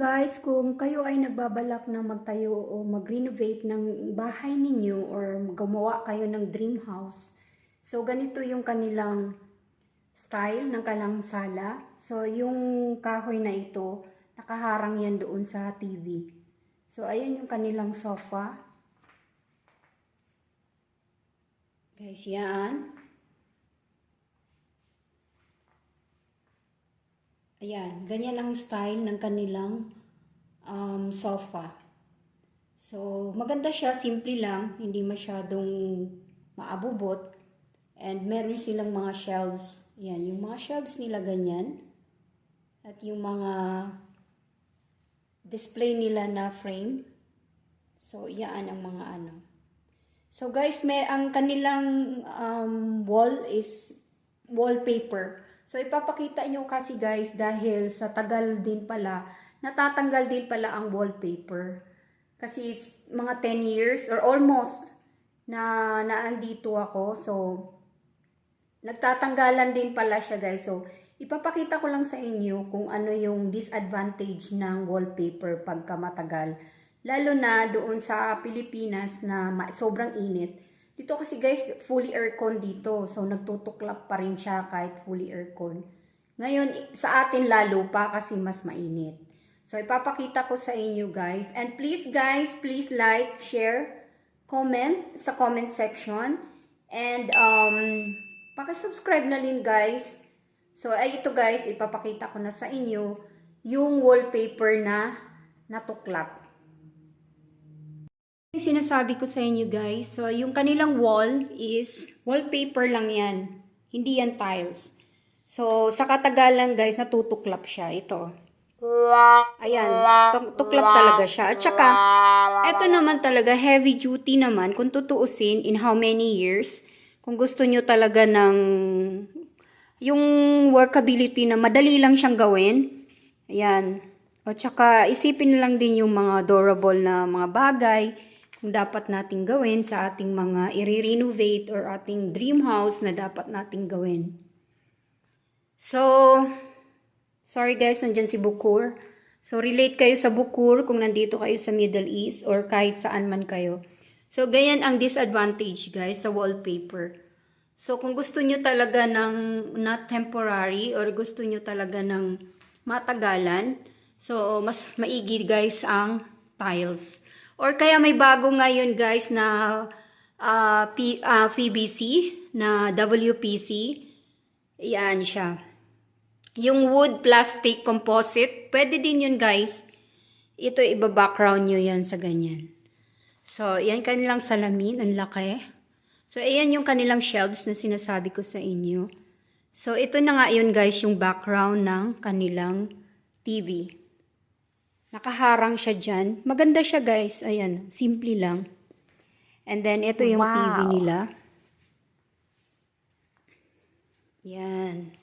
Guys, kung kayo ay nagbabalak na magtayo o mag-renovate ng bahay ninyo or gumawa kayo ng dream house, so ganito yung kanilang style ng kalang sala. So yung kahoy na ito, nakaharang yan doon sa TV. So ayan yung kanilang sofa. Guys, yan. Ayan, ganyan ang style ng kanilang um, sofa. So, maganda siya, simple lang, hindi masyadong maabubot. And meron silang mga shelves. Ayan, yung mga shelves nila ganyan. At yung mga display nila na frame. So, yan ang mga ano. So, guys, may ang kanilang um, wall is wallpaper. So, ipapakita nyo kasi guys dahil sa tagal din pala, natatanggal din pala ang wallpaper. Kasi mga 10 years or almost na naandito ako. So, nagtatanggalan din pala siya guys. So, ipapakita ko lang sa inyo kung ano yung disadvantage ng wallpaper pagka matagal. Lalo na doon sa Pilipinas na sobrang init. Dito kasi guys, fully aircon dito. So, nagtutuklap pa rin siya kahit fully aircon. Ngayon, sa atin lalo pa kasi mas mainit. So, ipapakita ko sa inyo guys. And please guys, please like, share, comment sa comment section. And, um, pakisubscribe na din guys. So, ay ito guys, ipapakita ko na sa inyo yung wallpaper na natuklap. Sinasabi ko sa inyo guys, so yung kanilang wall is wallpaper lang yan. Hindi yan tiles. So, sa katagalan guys, natutuklap siya. Ito. Ayan, tuk- tuklap talaga siya. At saka, ito naman talaga, heavy duty naman, kung tutuusin, in how many years, kung gusto nyo talaga ng, yung workability na madali lang siyang gawin, ayan. At saka, isipin lang din yung mga adorable na mga bagay, dapat nating gawin sa ating mga i-renovate or ating dream house na dapat nating gawin. So, sorry guys, nandyan si Bukur. So, relate kayo sa Bukur kung nandito kayo sa Middle East or kahit saan man kayo. So, ganyan ang disadvantage guys sa wallpaper. So, kung gusto nyo talaga ng not temporary or gusto nyo talaga ng matagalan, so, mas maigi guys ang tiles. Or kaya may bago ngayon guys na ah, P, ah, PVC, na WPC. Yan siya. Yung wood, plastic, composite, pwede din yun guys. Ito, iba-background nyo yan sa ganyan. So, yan kanilang salamin, ang laki. So, ayan yung kanilang shelves na sinasabi ko sa inyo. So, ito na nga yun guys, yung background ng kanilang TV. Nakaharang siya dyan. Maganda siya guys. Ayan, simple lang. And then, ito yung TV nila. Yan.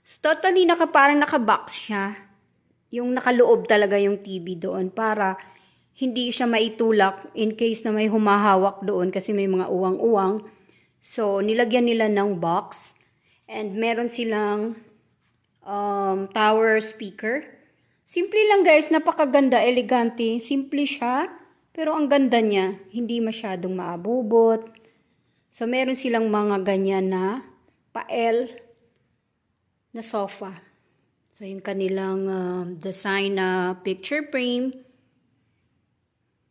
So, totally naka, parang naka-box siya. Yung nakaloob talaga yung TV doon para hindi siya maitulak in case na may humahawak doon kasi may mga uwang-uwang. So, nilagyan nila ng box. And meron silang um, tower speaker. Simple lang guys, napakaganda, elegante. Simple siya, pero ang ganda niya. Hindi masyadong maabubot. So, meron silang mga ganyan na pael na sofa. So, yung kanilang um, design na picture frame.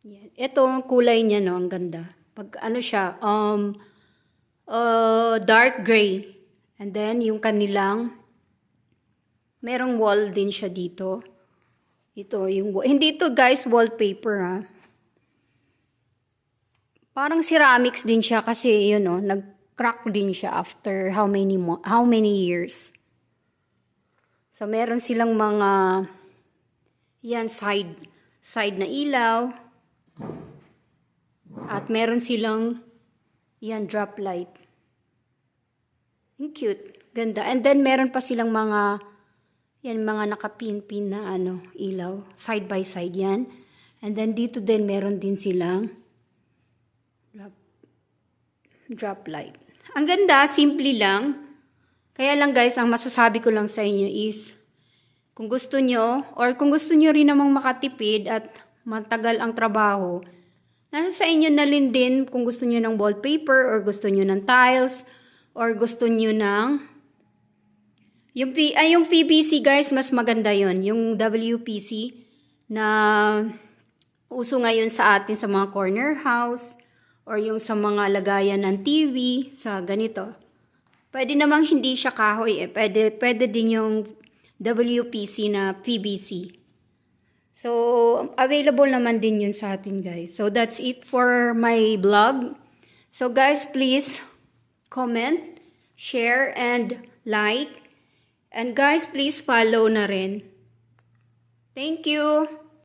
Yan. Ito, ang kulay niya, no? Ang ganda. Pag ano siya, um, uh, dark gray. And then, yung kanilang, merong wall din siya dito. Ito, yung, hindi ito guys, wallpaper ha. Parang ceramics din siya kasi, yun no, nag-crack din siya after how many, mo- how many years. So, meron silang mga, yan, side, side na ilaw. At meron silang, yan, drop light. Ang cute. Ganda. And then, meron pa silang mga, yan, mga nakapin-pin na ano, ilaw. Side by side yan. And then, dito din, meron din silang drop, drop light. Ang ganda, simple lang. Kaya lang guys, ang masasabi ko lang sa inyo is, kung gusto nyo, or kung gusto nyo rin namang makatipid at matagal ang trabaho, nasa sa inyo na rin din kung gusto nyo ng wallpaper, or gusto nyo ng tiles, or gusto nyo ng yung, P, ay, yung PVC guys, mas maganda yon Yung WPC na uso ngayon sa atin sa mga corner house or yung sa mga lagayan ng TV sa ganito. Pwede namang hindi siya kahoy eh. Pwede, pwede din yung WPC na PVC. So, available naman din yun sa atin guys. So, that's it for my vlog. So, guys, please comment, share, and like. And guys, please follow na rin. Thank you!